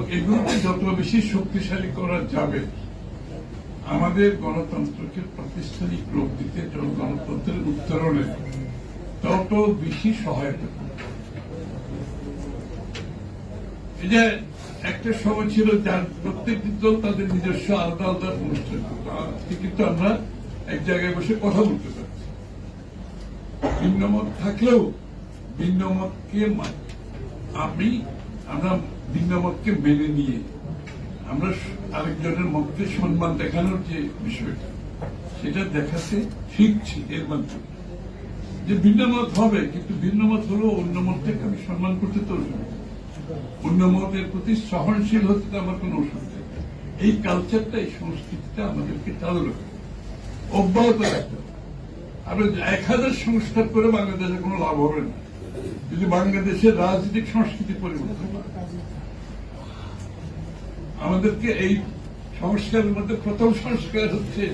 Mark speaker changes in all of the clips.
Speaker 1: এগুলোকে যত বেশি শক্তিশালী করা যাবে, আমাদের গণতন্ত্রকে প্রাতিষ্ঠানিক রূপ দিতে এবং গণতন্ত্রের উত্তরণে তত বেশি সহায়তা। এই যে একটা সময় ছিল যার প্রত্যেকটি দল তাদের নিজস্ব আলাদা আলাদা অনুষ্ঠান কিন্তু আমরা এক জায়গায় বসে কথা বলতে পারছি ভিন্ন মত থাকলেও ভিন্ন মতকে মা- আমি, আমরা ভিন্ন মতকে মেনে নিয়ে আমরা আরেকজনের মতকে সম্মান দেখানোর যে বিষয়টা, সেটা দেখাতে শিখছি এর মাধ্যমে যে ভিন্ন মত হবে, কিন্তু ভিন্ন মত হলেও অন্য মতটাকে আমি সম্মান করতে তো অন্য মতের প্রতি সহনশীল হতে তো আমার কোনো অসুবিধা। এই কালচারটা এই সংস্কৃতিটা আমাদেরকে চালু রাখতে অব্যাহত রাখতে হবে আমরা এক হাজার সংস্কার করে বাংলাদেশে কোনো লাভ হবে না যদি বাংলাদেশের রাজনৈতিক সংস্কৃতি পরিবর্তন। আমাদেরকে এই সংস্কারের মধ্যে প্রথম সংস্কার হচ্ছে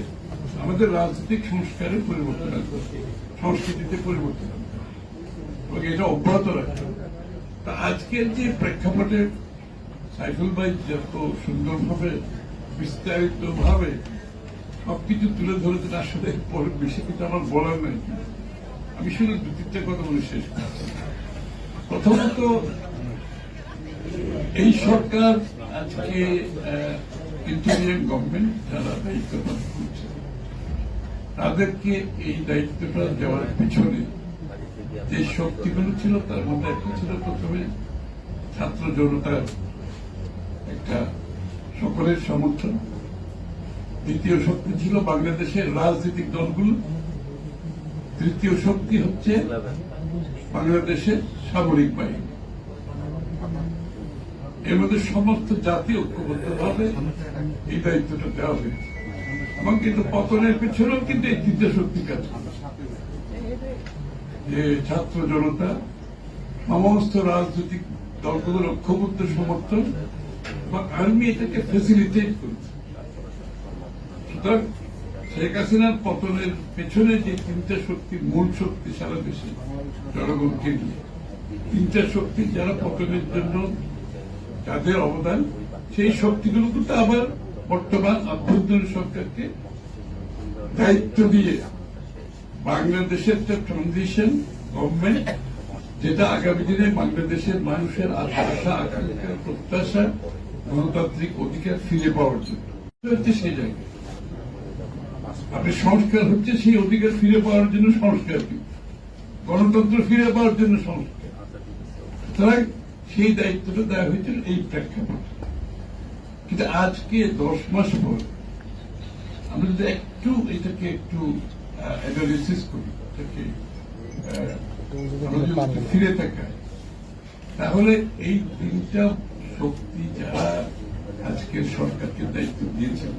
Speaker 1: আমাদের রাজনৈতিক সংস্কারের পরিবর্তন সংস্কৃতিতে পরিবর্তন এবং এটা অব্যাহত রাখতে তা আজকের যে প্রেক্ষাপটে সাইফুল ভাই যত সুন্দরভাবে বিস্তারিত ভাবে সবকিছু তুলে ধরেছেন আসলে পরে বেশি কিছু আমার বলার নাই। আমি শুধু দু তিনটা কথা বলে শেষ প্রথমত, এই সরকার আজকে ইন্টারিয়াম গভর্নমেন্ট যারা দায়িত্ব পালন করছে, তাদেরকে এই দায়িত্বটা দেওয়ার পিছনে যে শক্তিগুলো ছিল, তার মধ্যে একটা ছিল প্রথমে ছাত্র জনতার একটা সকলের সমর্থন। দ্বিতীয় শক্তি ছিল বাংলাদেশের রাজনৈতিক দলগুলো। তৃতীয় শক্তি হচ্ছে বাংলাদেশের সামরিক বাহিনী। এর সমস্ত জাতি ঐক্যবদ্ধভাবে এই দায়িত্বটা দেওয়া হয়েছে। এবং কিন্তু পতনের পেছনেও কিন্তু এই তৃতীয় শক্তি কাজ যে ছাত্র জনতা, সমস্ত রাজনৈতিক দলগুলোর ঐক্যবদ্ধ সমর্থন এবং আর্মি এটাকে ফেসিলিটেট করছে। সুতরাং শেখ হাসিনার পতনের পেছনে যে তিনটা শক্তি মূল শক্তি সারা দেশে, জনগণকে নিয়ে, তিনটা শক্তি যারা পতনের জন্য যাদের অবদান, সেই শক্তিগুলো কিন্তু আবার বর্তমান অভ্যন্তরীণ সরকারকে দায়িত্ব দিয়ে বাংলাদেশের একটা ট্রানজিশন গভর্নমেন্ট যেটা আগামী দিনে বাংলাদেশের মানুষের আশা, আকাঙ্ক্ষা, প্রত্যাশা, গণতান্ত্রিক অধিকার ফিরে পাওয়ার জন্য। হচ্ছে সেই জায়গায় আপনি সংস্কার হচ্ছে সেই অধিকার ফিরে পাওয়ার জন্য সংস্কার। গণতন্ত্র ফিরে পাওয়ার জন্য সংস্কার। সুতরাং সেই দায়িত্বটা দেওয়া হয়েছিল এই প্রেক্ষাপটে। কিন্তু আজকে দশ মাস পর আমরা যদি একটু এটাকে একটু অ্যানালিসিস করি, এটাকে ফিরে তাকাই, তাহলে এই তিনটা শক্তি যারা আজকের সরকারকে দায়িত্ব দিয়েছিল